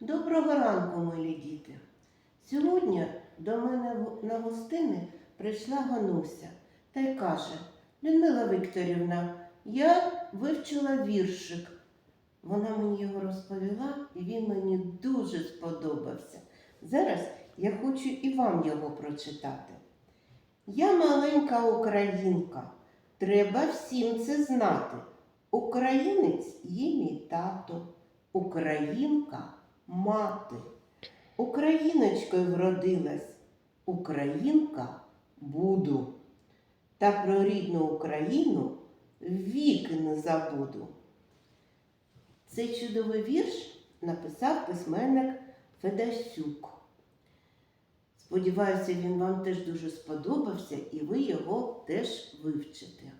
Доброго ранку, милі діти. Сьогодні до мене на гостини прийшла Гануся та й каже: Людмила Вікторівна, я вивчила віршик. Вона мені його розповіла, і він мені дуже сподобався. Зараз я хочу і вам його прочитати. Я маленька українка, треба всім це знати. Українець є мій тато, українка мати. Україночкою вродилась, українка буду. Та про рідну Україну віки не забуду. Цей чудовий вірш написав письменник Федасюк. Сподіваюся, він вам теж дуже сподобався і ви його теж вивчите.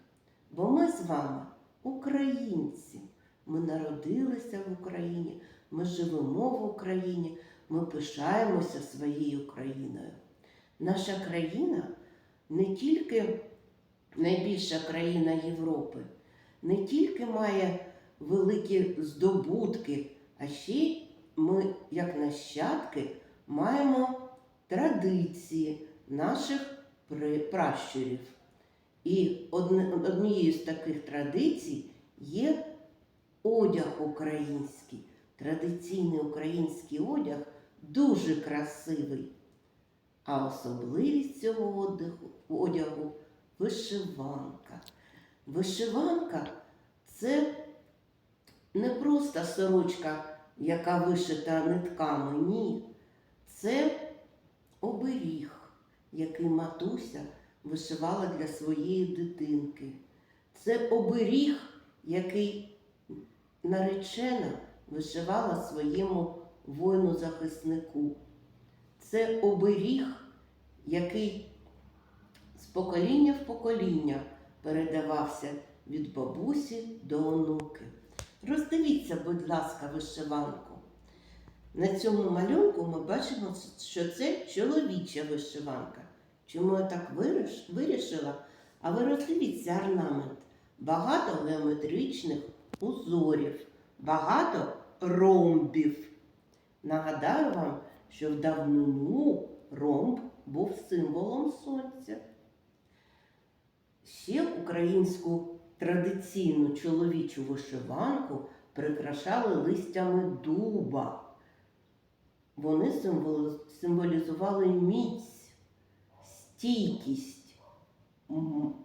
Бо ми з вами українці. Ми народилися в Україні, ми живемо в Україні, ми пишаємося своєю країною. Наша країна не тільки найбільша країна Європи, не тільки має великі здобутки, а ще ми, як нащадки, маємо традиції наших пращурів. І однією з таких традицій є одяг український. Традиційний український одяг дуже красивий. А особливість цього одягу, одягу вишиванка. Вишиванка це не просто сорочка, яка вишита нитками, ні. Це оберіг, який матуся вишивала для своєї дитинки. Це оберіг, який наречена вишивала своєму воїну-захиснику. Це оберіг, який з покоління в покоління передавався від бабусі до онуки. Роздивіться, будь ласка, вишиванку. На цьому малюнку ми бачимо, що це чоловіча вишиванка. Чому я так вирішила? А ви роздивіться орнамент. Багато геометричних узорів, багато ромбів. Нагадаю вам, що в давнину ромб був символом сонця. Ще українську традиційну чоловічу вишиванку прикрашали листями дуба. Вони символізували міць, стійкість,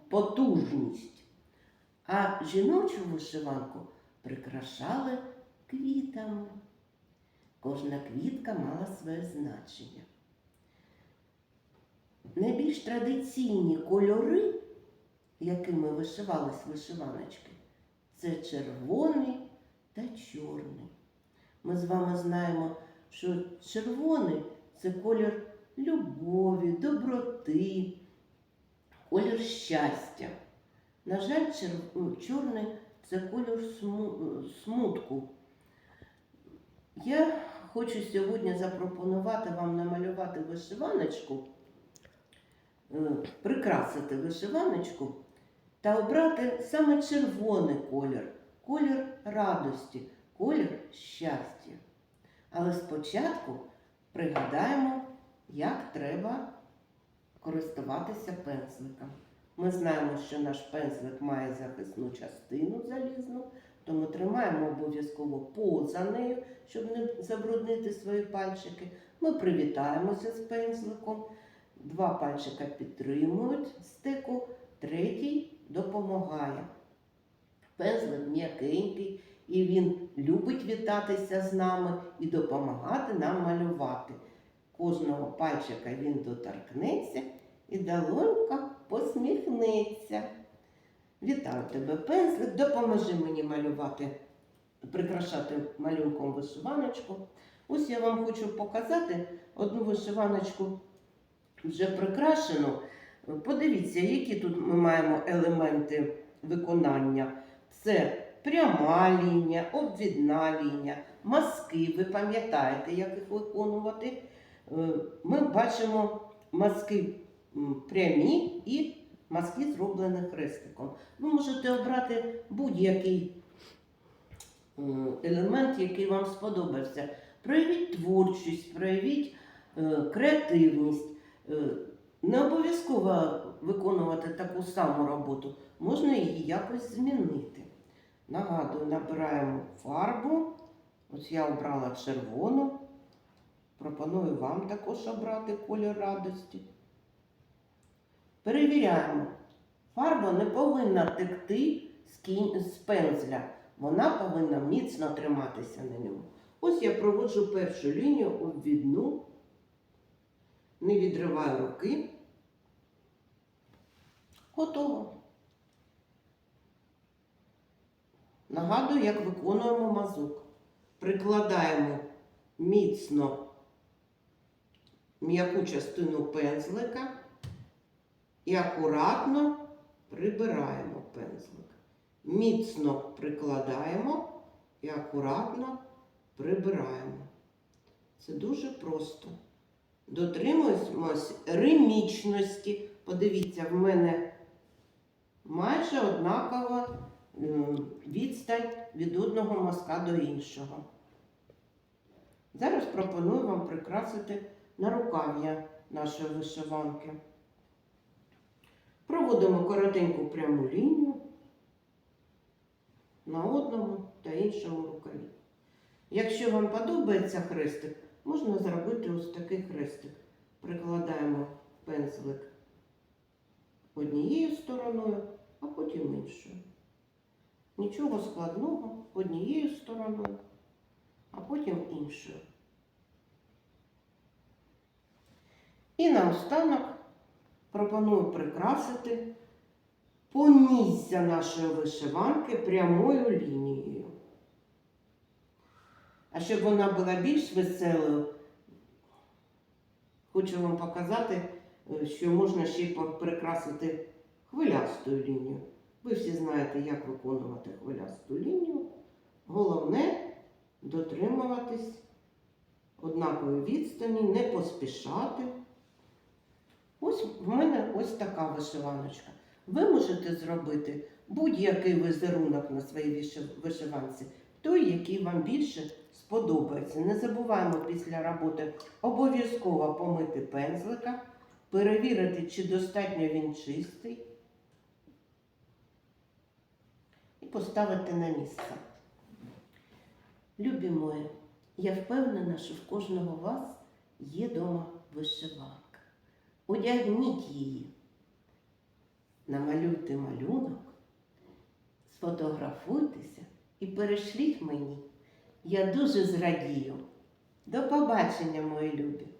потужність. А жіночу вишиванку прикрашали квітами. Кожна квітка мала своє значення. Найбільш традиційні кольори, якими вишивались вишиваночки, це червоний та чорний. Ми з вами знаємо, що червоний це колір любові, доброти, колір щастя. На жаль, ну, чорний це колір смутку. Я хочу сьогодні запропонувати вам намалювати вишиваночку, е, прикрасити вишиваночку та обрати саме червоний колір, колір радості, колір щастя. Але спочатку пригадаємо, як треба користуватися пензликом. Ми знаємо, що наш пензлик має захисну частину залізну, тому тримаємо обов'язково поза нею, щоб не забруднити свої пальчики. Ми привітаємося з пензликом. Два пальчика підтримують стику, третій допомагає. Пензлик м'якенький, і він любить вітатися з нами і допомагати нам малювати. Кожного пальчика він доторкнеться і долонька посміхнеться. Вітаю тебе, пензлик, допоможи мені малювати, прикрашати малюнком вишиваночку. Ось я вам хочу показати одну вишиваночку вже прикрашену. Подивіться, які тут ми маємо елементи виконання. Це пряма лінія, обвідна лінія, мазки. Ви пам'ятаєте, як їх виконувати. Е, Ми бачимо мазки прямі і мазки зроблені хрестиком. Ви можете обрати будь-який елемент, який вам сподобався. проявіть творчість, проявіть е, креативність. Е, не обов'язково виконувати таку саму роботу, можна її якось змінити. Нагадую, набираємо фарбу. Ось я обрала червону. Пропоную вам також обрати колір радості. Перевіряємо. Фарба не повинна текти з, пензля. Вона повинна міцно триматися на ньому. Ось я проводжу першу лінію обвідну, не відриваю руки. Готово. Нагадую, як виконуємо мазок. Прикладаємо міцно м'яку частину пензлика і акуратно прибираємо пензлик. Міцно прикладаємо і акуратно прибираємо. Це дуже просто. Дотримуємось римічності. Подивіться, в мене майже однакова відстань від одного мазка до іншого. Зараз пропоную вам прикрасити нарукав'я нашої вишиванки. Проводимо коротеньку пряму лінію на одному та іншому рукаві. Якщо вам подобається хрестик, можна зробити ось такий хрестик. Прикладаємо пензлик однією стороною, а потім іншою. Нічого складного однією стороною, а потім іншою. І наостанок пропоную прикрасити поніззя нашої вишиванки прямою лінією. А щоб вона була більш веселою, хочу вам показати, е, що можна ще й прикрасити хвилястою лінією. Ви всі знаєте, як виконувати хвилясту лінію. Головне дотримуватись однакової відстані, не поспішати. Ось в мене ось така вишиваночка. Ви можете зробити будь-який візерунок на своїй вишиванці, той, який вам більше сподобається. Не забуваємо після роботи обов'язково помити пензлика, перевірити, чи достатньо він чистий, і поставити на місце. Любі мої, я впевнена, що в кожного вас є дома вишиванка. Одягніть її, намалюйте малюнок, сфотографуйтеся і перешліть мені. Я дуже зрадію. До побачення, мої любі!